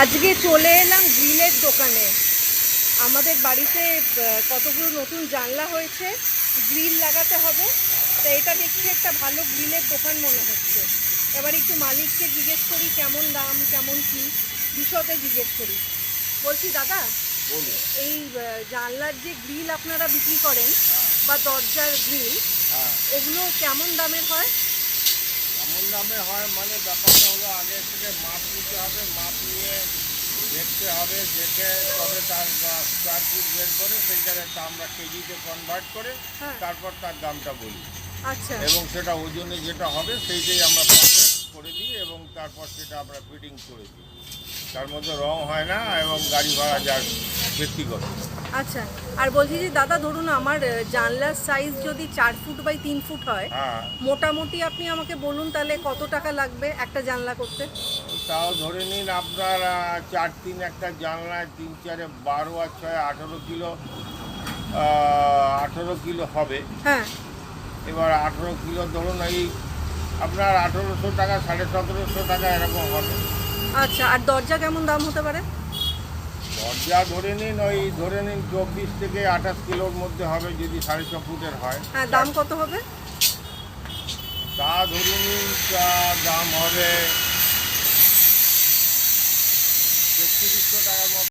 আজকে চলে এলাম গ্রিলের দোকানে। আমাদের বাড়িতে কতগুলো নতুন জানলা হয়েছে গ্রিল লাগাতে হবে। তো এটা দেখছি একটা ভালো গ্রিলের দোকান মনে হচ্ছে। এবার একটু মালিককে জিজ্ঞেস করি কেমন দাম কেমন কি? বিশদে জিজ্ঞেস করি। বলছি দাদা এই জানলার যে গ্রিল আপনারা বিক্রি করেন বা দরজার গ্রিল হ্যাঁ। এগুলো কেমন দামের হয়? দামে হয় মানে ব্যাপারটা হলো আগে থেকে মাপ নিতে হবে মাপ নিয়ে দেখতে হবে দেখে তবে তার স্কোয়ার ফুট বের করে তা আমরা কেজিতে কনভার্ট করে হ্যাঁ। তারপর তার দামটা বলি। আচ্ছা। এবং সেটা ওজনে যেটা হবে সেইটাই আমরা করে দিই এবং তারপর সেটা আমরা ফিটিং করে দিই। তার মধ্যে রং হয় না এবং গাড়ি ভাড়া যার ব্যক্তিগত। আচ্ছা আর বলছি যে দাদা ধরুন আমার জানলার সাইজ যদি চার ফুট বাই তিন ফুট হয় হ্যাঁ। মোটামুটি আপনি আমাকে বলুন তাহলে কত টাকা লাগবে একটা জানলা করতে? তাও ধরে নিন আপনার চার তিন একটা জানলায় তিন চারে বারো আর ছয় আঠেরো কিলো আঠেরো কিলো হবে। হ্যাঁ। এবার আঠেরো কিলো ধরুন এই আপনার আঠেরোশো টাকা সাড়ে সতেরোশো টাকা এরকম হবে। আচ্ছা আর দরজা কেমন দাম হতে পারে? দরজা ধরে নিন ওই ধরে নিন চব্বিশ থেকে আঠাশ কিলোর মধ্যে হবে যদি সাড়ে ছ ফুটের হয়। হ্যাঁ দাম কত হবে? তা ধরে নিন তা দাম হবে তেত্রিশশো টাকার মতো।